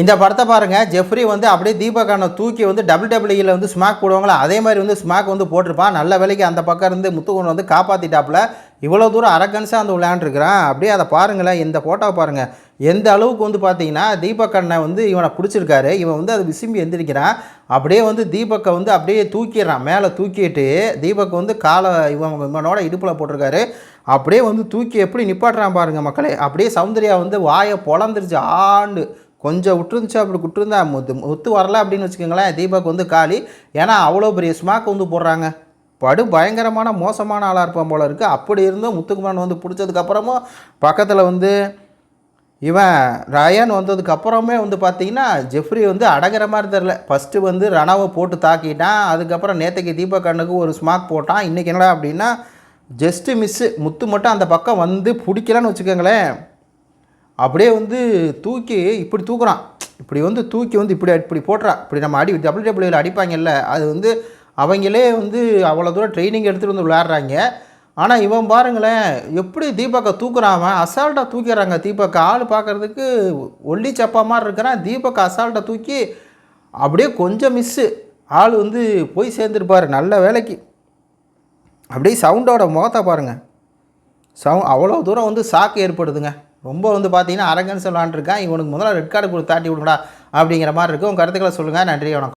இந்த படத்தை பாருங்கள் ஜெஃப்ரி வந்து அப்படியே தீபகானை தூக்கி வந்து டபுள் டபிள்யூயில் வந்து ஸ்மாக் போடுவாங்களா? அதே மாதிரி வந்து ஸ்மாக் வந்து போட்டிருப்பான். நல்ல வேலைக்கு அந்த பக்கம் இருந்து முத்துக்குன் வந்து காப்பாற்றிட்டாப்புல இவ்வளோ தூரம் அரக்கன்ஸாக வந்து விளையாண்டுருக்கிறான் அப்படியே அதை பாருங்களேன் இந்த ஃபோட்டோவை பாருங்கள் எந்த அளவுக்கு வந்து பார்த்தீங்கன்னா தீபக் அண்ணன் வந்து இவனை பிடிச்சிருக்காரு. இவன் வந்து அதை விசும்பி எந்திரிக்கிறான். அப்படியே வந்து தீபக்கை வந்து அப்படியே தூக்கிடுறான். மேலே தூக்கிட்டு தீபக் வந்து காலை இவன் இவனோட இடுப்பில் போட்டிருக்காரு. அப்படியே வந்து தூக்கி எப்படி நிப்பாட்டுறான் பாருங்கள் மக்களே. அப்படியே சௌந்தர்யா வந்து வாயை பொழந்துருச்சு ஆண்டு. கொஞ்சம் விட்டுருந்துச்சு அப்படி விட்டுருந்தா முத்து முத்து வரல அப்படின்னு வச்சுக்கோங்களேன் தீபக் வந்து காலி. ஏன்னா அவ்வளோ பெரிய ஸ்மாக் வந்து போடுறாங்க. படு பயங்கரமான மோசமான ஆளாக இருப்பான் போல இருக்குது அப்படி இருந்தும் முத்துக்குமரன் வந்து பிடிச்சதுக்கப்புறமும் பக்கத்தில் வந்து இவன் ரயன் வந்ததுக்கு அப்புறமே வந்து பார்த்தீங்கன்னா ஜெஃப்ரி வந்து அடங்குற மாதிரி தெரில ஃபஸ்ட்டு வந்து ரணாவை போட்டு தாக்கிட்டான். அதுக்கப்புறம் நேற்றுக்கு தீபக் கண்ணுக்கு ஒரு ஸ்மாக் போட்டான். இன்றைக்கி என்னடா அப்படின்னா ஜஸ்ட்டு மிஸ்ஸு முத்து மட்டும் அந்த பக்கம் வந்து பிடிக்கலன்னு வச்சுக்கோங்களேன். அப்படியே வந்து தூக்கி இப்படி தூக்குறான். இப்படி வந்து தூக்கி வந்து இப்படி இப்படி போட்டுறான் இப்படி நம்ம அடி டபுள் டபுள்யூவில் அடிப்பாங்கல்ல அது வந்து அவங்களே வந்து அவ்வளோ தூரம் ட்ரைனிங் எடுத்துகிட்டு வந்து விளையாடுறாங்க. ஆனால் இவன் பாருங்களேன் எப்படி தீபக்கை தூக்குறான் அவன்? அசால்ட்டாக தூக்கிடுறாங்க தீபக்கை. ஆள் பார்க்குறதுக்கு ஒல்லி சப்பா மாதிரி இருக்கிறான். தீபக்கை அசால்ட்டாக தூக்கி அப்படியே கொஞ்சம் மிஸ்ஸு ஆள் வந்து போய் சேர்ந்துருப்பார் நல்ல வேலைக்கு. அப்படியே சவுண்டோட முகத்தை பாருங்கள் சவு அவ்வளோ தூரம் வந்து சாக்கு ஏற்படுதுங்க. ரொம்ப வந்து பார்த்தீங்கன்னா அரங்கன்னு சொல்லான்ட்டு இருக்கான். இவனுக்கு முதல்ல ரெட் கார்டு கொடுத்து தாட்டி விடுங்கடா அப்படிங்கிற மாதிரி இருக்கும் உங்கள் கருத்துக்களை சொல்லுங்கள் நன்றி வணக்கம்.